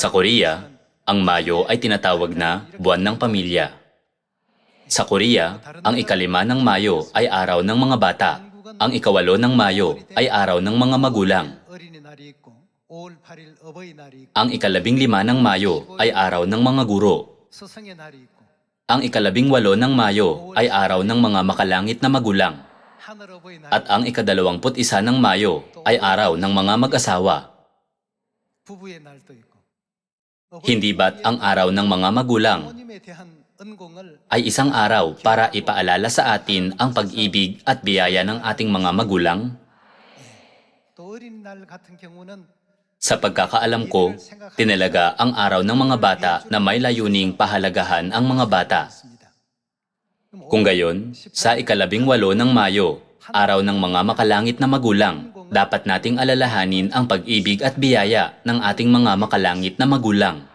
Sa Korea, ang Mayo ay tinatawag na buwan ng pamilya. Sa Korea, ang ikalima ng Mayo ay araw ng mga bata. Ang ikawalo ng Mayo ay araw ng mga magulang. Ang ikalabing lima ng Mayo ay araw ng mga guro. Ang ikalabing walo ng Mayo ay araw ng mga makalangit na magulang. At ang ikadalawamput isa ng Mayo ay araw ng mga mag-asawa. Hindi ba't ang araw ng mga magulang ay isang araw para ipaalala sa atin ang pag-ibig at biyaya ng ating mga magulang? Sa pagkakaalam ko, tinalaga ang araw ng mga bata na may layuning pahalagahan ang mga bata. Kung gayon, sa ikalabing walo ng Mayo, araw ng mga makalangit na magulang, dapat nating alalahanin ang pag-ibig at biyaya ng ating mga makalangit na magulang.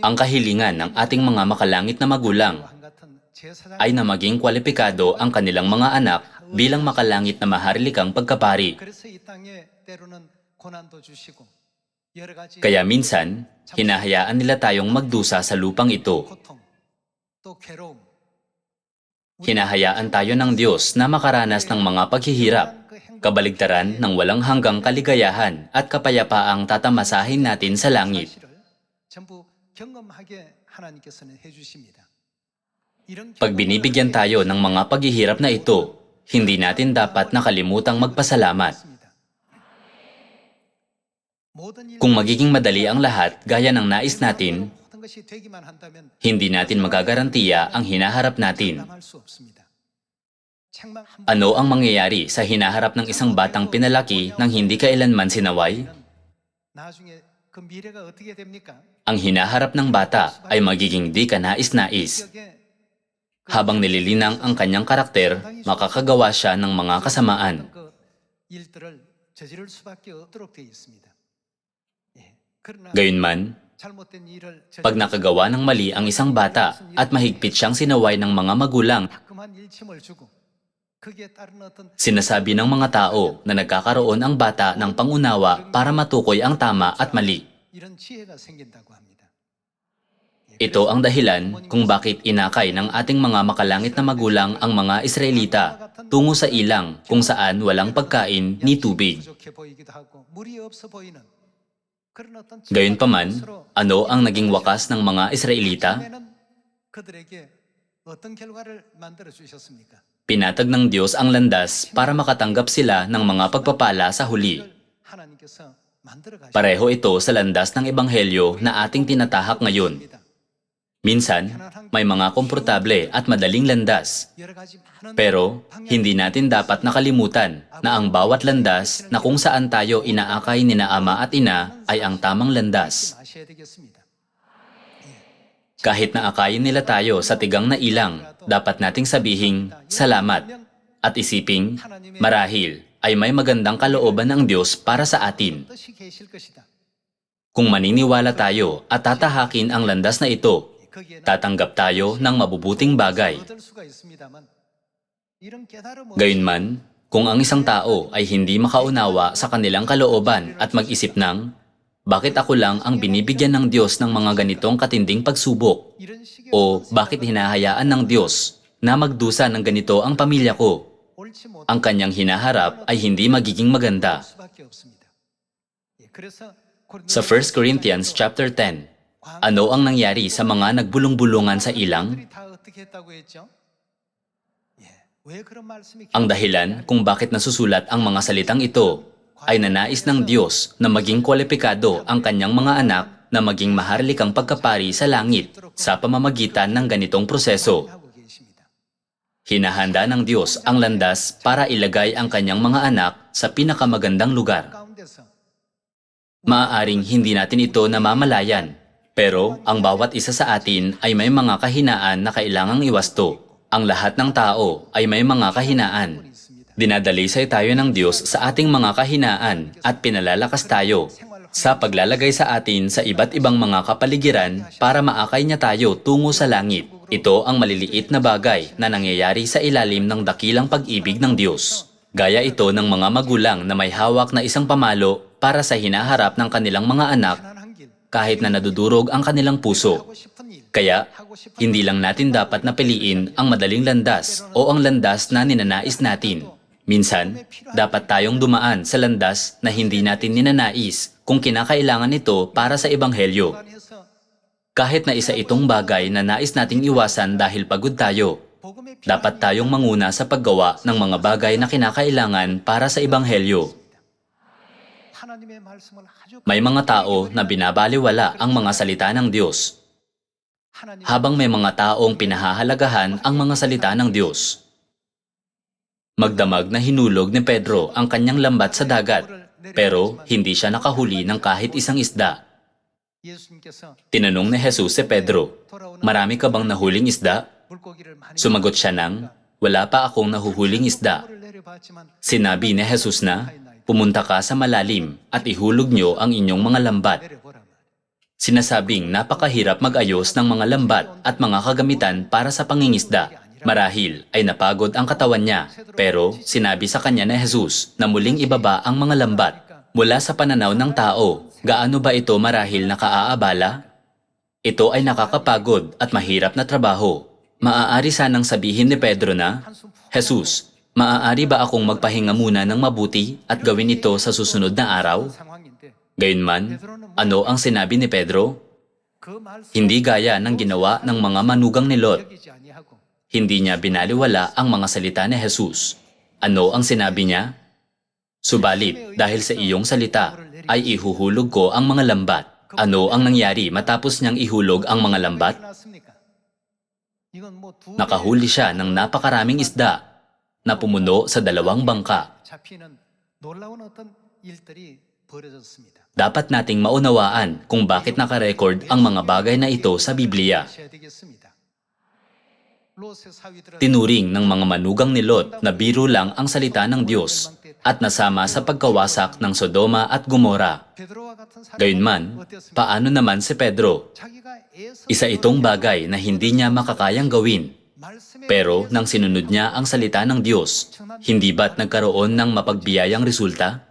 Ang kahilingan ng ating mga makalangit na magulang ay na maging kwalipikado ang kanilang mga anak bilang makalangit na maharlikang pagkapari. Kaya minsan, hinahayaan nila tayong magdusa sa lupang ito. Hinahayaan tayo ng Diyos na makaranas ng mga paghihirap kabaligtaran ng walang hanggang kaligayahan at kapayapaang tatamasahin natin sa langit. Pag binibigyan tayo ng mga paghihirap na ito, hindi natin dapat nakalimutang magpasalamat. Kung magiging madali ang lahat gaya ng nais natin, hindi natin magagarantiya ang hinaharap natin. Ano ang mangyayari sa hinaharap ng isang batang pinalaki ng hindi kailanman sinaway? Ang hinaharap ng bata ay magiging di ka nais-nais. Habang nililinang ang kanyang karakter, makakagawa siya ng mga kasamaan. Gayunman, pag nakagawa ng mali ang isang bata at mahigpit siyang sinaway ng mga magulang, Sinasabi ng mga tao na nagkakaroon ang bata ng pangunawa para matukoy ang tama at mali. Ito ang dahilan kung bakit inakay ng ating mga makalangit na magulang ang mga Israelita tungo sa ilang kung saan walang pagkain ni tubig. Gayunpaman, ano ang naging wakas ng mga Israelita? Pinatag ng Diyos ang landas para makatanggap sila ng mga pagpapala sa huli. Pareho ito sa landas ng Ebanghelyo na ating tinatahak ngayon. Minsan, may mga komportable at madaling landas. Pero, hindi natin dapat nakalimutan na ang bawat landas na kung saan tayo inaakay nina ama at ina ay ang tamang landas. Kahit na akayin nila tayo sa tigang na ilang, dapat nating sabihing salamat at isiping marahil ay may magandang kalooban ng Diyos para sa atin. Kung maniniwala tayo at tatahakin ang landas na ito, tatanggap tayo ng mabubuting bagay. Gayunman, kung ang isang tao ay hindi makaunawa sa kanilang kalooban at mag-isip ng bakit ako lang ang binibigyan ng Diyos ng mga ganitong katinding pagsubok? O bakit hinahayaan ng Diyos na magdusa ng ganito ang pamilya ko? Ang kanyang hinaharap ay hindi magiging maganda. Sa 1 Corinthians chapter 10, ano ang nangyari sa mga nagbulong-bulungan sa ilang? Ang dahilan kung bakit nasusulat ang mga salitang ito ay nanais ng Diyos na maging kwalipikado ang kanyang mga anak na maging maharlikang pagkapari sa langit sa pamamagitan ng ganitong proseso. Hinahanda ng Diyos ang landas para ilagay ang kanyang mga anak sa pinakamagandang lugar. Maaaring hindi natin ito namamalayan, pero ang bawat isa sa atin ay may mga kahinaan na kailangang iwasto. Ang lahat ng tao ay may mga kahinaan, Dinadalisay tayo ng Diyos sa ating mga kahinaan at pinalalakas tayo sa paglalagay sa atin sa iba't ibang mga kapaligiran para maakay niya tayo tungo sa langit. Ito ang maliliit na bagay na nangyayari sa ilalim ng dakilang pag-ibig ng Diyos. Gaya ito ng mga magulang na may hawak na isang pamalo para sa hinaharap ng kanilang mga anak kahit na nadudurog ang kanilang puso. Kaya, hindi lang natin dapat napiliin ang madaling landas o ang landas na ninanais natin. Minsan, dapat tayong dumaan sa landas na hindi natin ninanais kung kinakailangan ito para sa ebanghelyo. Kahit na isa itong bagay na nais nating iwasan dahil pagod tayo, dapat tayong manguna sa paggawa ng mga bagay na kinakailangan para sa ebanghelyo. May mga tao na binabaliwala ang mga salita ng Diyos. Habang may mga taong pinahahalagahan ang mga salita ng Diyos. Magdamag na hinulog ni Pedro ang kanyang lambat sa dagat, pero hindi siya nakahuli ng kahit isang isda. Tinanong ni Jesus si Pedro, Marami ka bang nahuling isda? Sumagot siya ng, Wala pa akong nahuhuling isda. Sinabi ni Jesus na, Pumunta ka sa malalim at ihulog nyo ang inyong mga lambat. Sinasabing napakahirap mag-ayos ng mga lambat at mga kagamitan para sa pangingisda. Marahil ay napagod ang katawan niya, pero sinabi sa kanya na Jesus na muling ibaba ang mga lambat mula sa pananaw ng tao. Gaano ba ito marahil nakaaabala? Ito ay nakakapagod at mahirap na trabaho. Maaari sanang sabihin ni Pedro na, Jesus, maaari ba akong magpahinga muna ng mabuti at gawin ito sa susunod na araw? Gayunman, ano ang sinabi ni Pedro? Hindi gaya ng ginawa ng mga manugang ni Lot hindi niya binaliwala ang mga salita ni Jesus. Ano ang sinabi niya? Subalit, dahil sa iyong salita, ay ihuhulog ko ang mga lambat. Ano ang nangyari matapos niyang ihulog ang mga lambat? Nakahuli siya ng napakaraming isda na pumuno sa dalawang bangka. Dapat nating maunawaan kung bakit nakarecord ang mga bagay na ito sa Biblia. Tinuring ng mga manugang ni Lot na biro lang ang salita ng Diyos at nasama sa pagkawasak ng Sodoma at Gomora. Gayunman, paano naman si Pedro? Isa itong bagay na hindi niya makakayang gawin. Pero nang sinunod niya ang salita ng Diyos, hindi ba't nagkaroon ng mapagbiyayang resulta?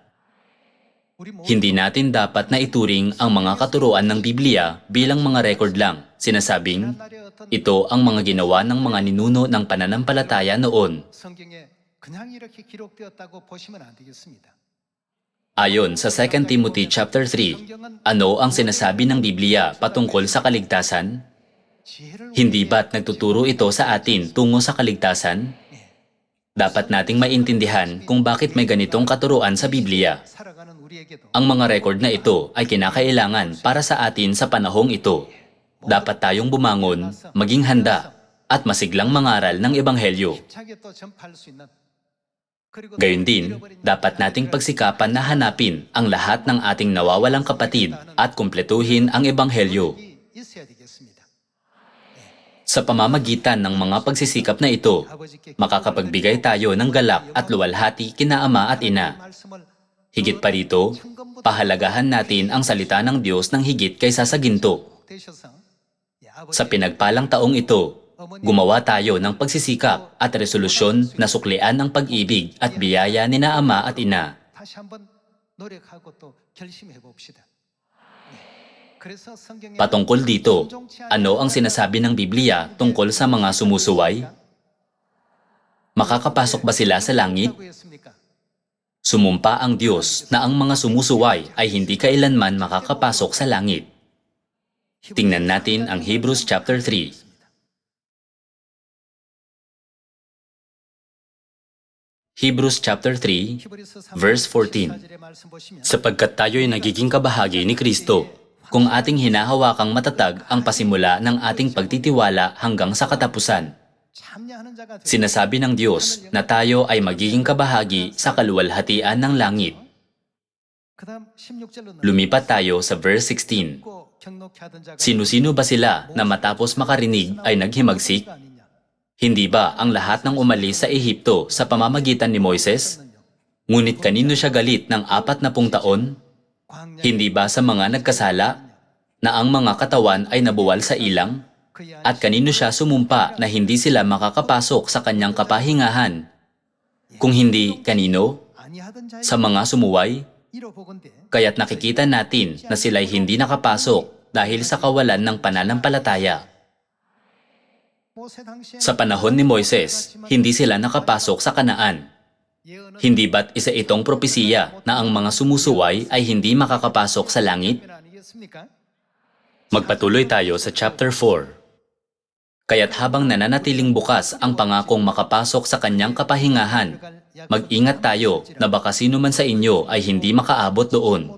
Hindi natin dapat na ituring ang mga katuruan ng Biblia bilang mga record lang, sinasabing, ito ang mga ginawa ng mga ninuno ng pananampalataya noon. Ayon sa 2 Timothy chapter 3, ano ang sinasabi ng Biblia patungkol sa kaligtasan? Hindi ba't nagtuturo ito sa atin tungo sa kaligtasan? Dapat nating maintindihan kung bakit may ganitong katuruan sa Biblia. Ang mga record na ito ay kinakailangan para sa atin sa panahong ito. Dapat tayong bumangon, maging handa, at masiglang mangaral ng Ebanghelyo. Gayon din, dapat nating pagsikapan na hanapin ang lahat ng ating nawawalang kapatid at kumpletuhin ang Ebanghelyo. Sa pamamagitan ng mga pagsisikap na ito, makakapagbigay tayo ng galak at luwalhati kina ama at ina. Higit pa rito, pahalagahan natin ang salita ng Diyos ng higit kaysa sa ginto. Sa pinagpalang taong ito, gumawa tayo ng pagsisikap at resolusyon na suklian ang pag-ibig at biyaya ni na ama at ina. Patungkol dito, ano ang sinasabi ng Biblia tungkol sa mga sumusuway? Makakapasok ba sila sa langit? Sumumpa ang Diyos na ang mga sumusuway ay hindi kailanman makakapasok sa langit. Tingnan natin ang Hebrews chapter 3, Hebrews chapter 3, verse 14. Sapagkat tayo'y nagiging kabahagi ni Kristo, kung ating hinahawakang matatag ang pasimula ng ating pagtitiwala hanggang sa katapusan. Sinasabi ng Diyos na tayo ay magiging kabahagi sa kaluwalhatian ng langit. Lumipat tayo sa verse 16. Sino-sino ba sila na matapos makarinig ay naghimagsik? Hindi ba ang lahat ng umalis sa Ehipto sa pamamagitan ni Moises? Ngunit kanino siya galit ng apat na pung taon? Hindi ba sa mga nagkasala na ang mga katawan ay nabuwal sa ilang? at kanino siya sumumpa na hindi sila makakapasok sa kanyang kapahingahan? Kung hindi kanino? Sa mga sumuway? Kaya't nakikita natin na sila'y hindi nakapasok dahil sa kawalan ng pananampalataya. Sa panahon ni Moises, hindi sila nakapasok sa kanaan. Hindi ba't isa itong propesiya na ang mga sumusuway ay hindi makakapasok sa langit? Magpatuloy tayo sa chapter 4. Kaya't habang nananatiling bukas ang pangakong makapasok sa kanyang kapahingahan, mag-ingat tayo na baka sino man sa inyo ay hindi makaabot doon.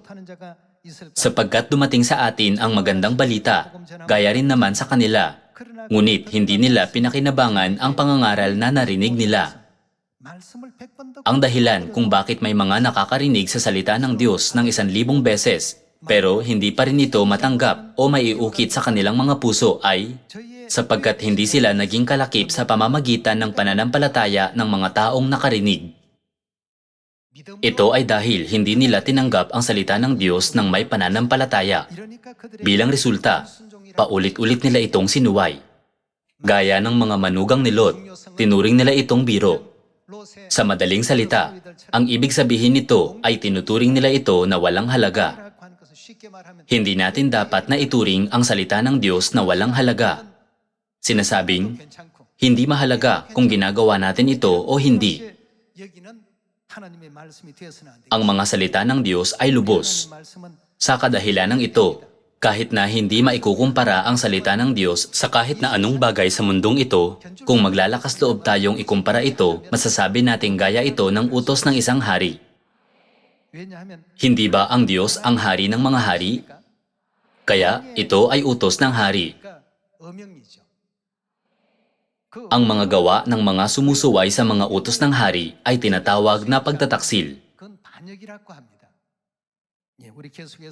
Sapagkat dumating sa atin ang magandang balita, gaya rin naman sa kanila, ngunit hindi nila pinakinabangan ang pangangaral na narinig nila. Ang dahilan kung bakit may mga nakakarinig sa salita ng Diyos ng isan libong beses pero hindi pa rin ito matanggap o maiukit sa kanilang mga puso ay sapagkat hindi sila naging kalakip sa pamamagitan ng pananampalataya ng mga taong nakarinig. Ito ay dahil hindi nila tinanggap ang salita ng Diyos ng may pananampalataya. Bilang resulta, paulit-ulit nila itong sinuway. Gaya ng mga manugang ni Lot, tinuring nila itong biro. Sa madaling salita, ang ibig sabihin nito ay tinuturing nila ito na walang halaga. Hindi natin dapat na ituring ang salita ng Diyos na walang halaga Sinasabing, hindi mahalaga kung ginagawa natin ito o hindi. Ang mga salita ng Diyos ay lubos. Sa kadahilan ng ito, kahit na hindi maikukumpara ang salita ng Diyos sa kahit na anong bagay sa mundong ito, kung maglalakas loob tayong ikumpara ito, masasabi nating gaya ito ng utos ng isang hari. Hindi ba ang Diyos ang hari ng mga hari? Kaya ito ay utos ng hari. Ang mga gawa ng mga sumusuway sa mga utos ng hari ay tinatawag na pagtataksil.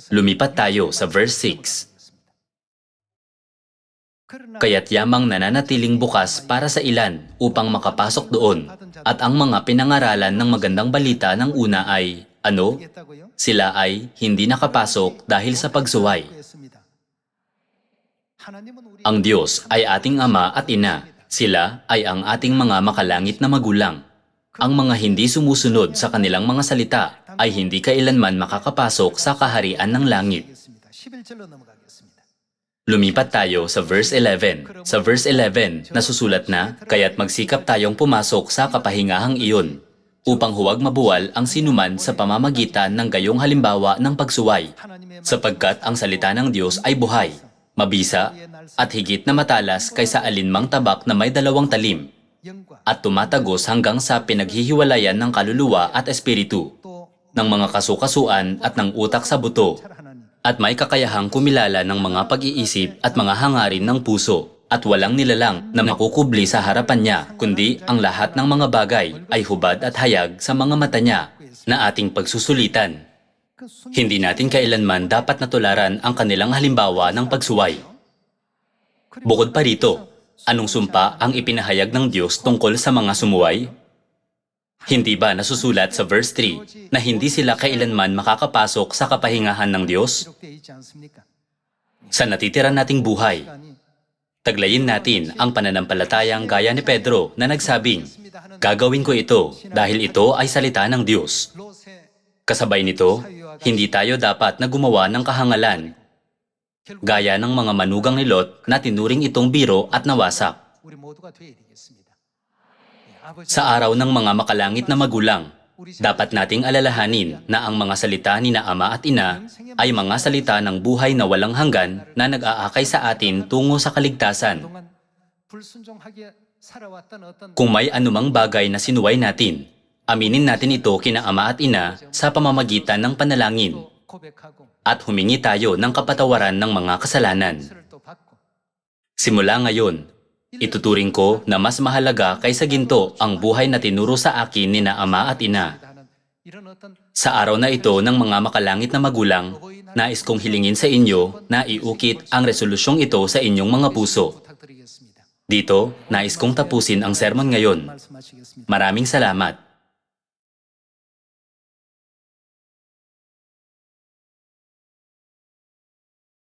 Lumipat tayo sa verse 6. Kaya't yamang nananatiling bukas para sa ilan upang makapasok doon at ang mga pinangaralan ng magandang balita ng una ay ano? Sila ay hindi nakapasok dahil sa pagsuway. Ang Diyos ay ating Ama at Ina sila ay ang ating mga makalangit na magulang. Ang mga hindi sumusunod sa kanilang mga salita ay hindi kailanman makakapasok sa kaharian ng langit. Lumipat tayo sa verse 11. Sa verse 11, nasusulat na, kaya't magsikap tayong pumasok sa kapahingahang iyon, upang huwag mabuwal ang sinuman sa pamamagitan ng gayong halimbawa ng pagsuway, sapagkat ang salita ng Diyos ay buhay mabisa, at higit na matalas kaysa alinmang tabak na may dalawang talim, at tumatagos hanggang sa pinaghihiwalayan ng kaluluwa at espiritu, ng mga kasukasuan at ng utak sa buto, at may kakayahang kumilala ng mga pag-iisip at mga hangarin ng puso at walang nilalang na makukubli sa harapan niya, kundi ang lahat ng mga bagay ay hubad at hayag sa mga mata niya na ating pagsusulitan. Hindi natin kailanman dapat natularan ang kanilang halimbawa ng pagsuway. Bukod pa rito, anong sumpa ang ipinahayag ng Diyos tungkol sa mga sumuway? Hindi ba nasusulat sa verse 3 na hindi sila kailanman makakapasok sa kapahingahan ng Diyos? Sa natitira nating buhay, taglayin natin ang pananampalatayang gaya ni Pedro na nagsabing, Gagawin ko ito dahil ito ay salita ng Diyos. Kasabay nito, hindi tayo dapat na gumawa ng kahangalan, gaya ng mga manugang ni Lot na tinuring itong biro at nawasak. Sa araw ng mga makalangit na magulang, dapat nating alalahanin na ang mga salita ni na ama at ina ay mga salita ng buhay na walang hanggan na nag-aakay sa atin tungo sa kaligtasan. Kung may anumang bagay na sinuway natin, Aminin natin ito kina ama at ina sa pamamagitan ng panalangin at humingi tayo ng kapatawaran ng mga kasalanan. Simula ngayon, ituturing ko na mas mahalaga kaysa ginto ang buhay na tinuro sa akin ni na ama at ina. Sa araw na ito ng mga makalangit na magulang, nais kong hilingin sa inyo na iukit ang resolusyong ito sa inyong mga puso. Dito, nais kong tapusin ang sermon ngayon. Maraming salamat.